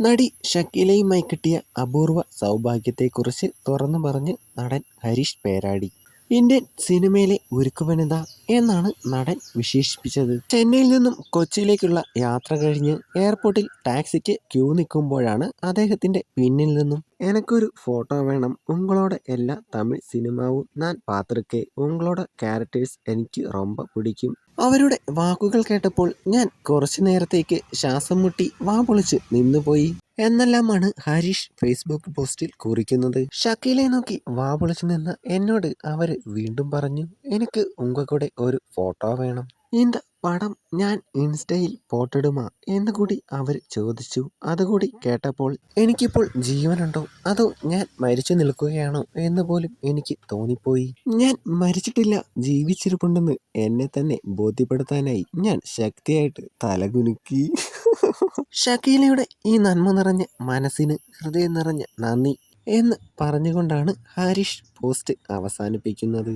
നടി ഷക്കീലയുമായി കിട്ടിയ അപൂർവ സൗഭാഗ്യത്തെക്കുറിച്ച് തുറന്നു പറഞ്ഞ് നടൻ ഹരീഷ് പേരാടി. ഇന്ത്യൻ സിനിമയിലെ ഉരുക്കുവനിത എന്നാണ് നടൻ വിശേഷിപ്പിച്ചത്. ചെന്നൈയിൽ നിന്നും കൊച്ചിയിലേക്കുള്ള യാത്ര കഴിഞ്ഞ് എയർപോർട്ടിൽ ടാക്സിക്ക് ക്യൂ നിൽക്കുമ്പോഴാണ് അദ്ദേഹത്തിന്റെ പിന്നിൽ നിന്നും എനക്കൊരു ഫോട്ടോ വേണം ഉങ്ങളോட നല്ല തമിഴ് സിനിമാവും. ഞാൻ പാത്രക്കെ ഉങ്ങളോട് ക്യാരക്ടേഴ്സ് എനിക്ക് റൊമ്പ പിടിക്കും. അവരുടെ വാക്കുകൾ കേട്ടപ്പോൾ ഞാൻ കുറച്ചു നേരത്തേക്ക് ശ്വാസം മുട്ടി വാ പൊളിച്ച് നിന്നുപോയി. എന്നെല്ലാമാണ് ഹരീഷ് ഫേസ്ബുക്ക് പോസ്റ്റിൽ കുറിക്കുന്നത്. ഷക്കീലെ നോക്കി വാ പൊളിച്ചു നിന്ന് എന്നോട് അവർ വീണ്ടും പറഞ്ഞു എനിക്ക് ഉങ്ക കൂടെ ഒരു ഫോട്ടോ വേണം. இந்த പടം ഞാൻ ഇൻസ്റ്റയിൽ പോട്ടിടുമാ എന്ന് കൂടി അവർ ചോദിച്ചു. അതുകൂടി കേട്ടപ്പോൾ എനിക്കിപ്പോൾ ജീവനുണ്ടോ? അതോ ഞാൻ മരിച്ചു നിൽക്കുകയാണോ എന്ന് പോലും എനിക്ക് തോന്നിപ്പോയി. ഞാൻ മരിച്ചിട്ടില്ല ജീവിച്ചിരിപ്പുണ്ടെന്ന് എന്നെ തന്നെ ബോധ്യപ്പെടുത്താനായി ഞാൻ ശക്തിയായിട്ട് തലകുലുക്കി. ഷക്കീലയുടെ ഈ നന്മ നിറഞ്ഞ മനസ്സിന് ഹൃദയം നിറഞ്ഞ നന്ദി എന്ന് പറഞ്ഞുകൊണ്ടാണ് ഹാരിഷ് പോസ്റ്റ് അവസാനിപ്പിക്കുന്നത്.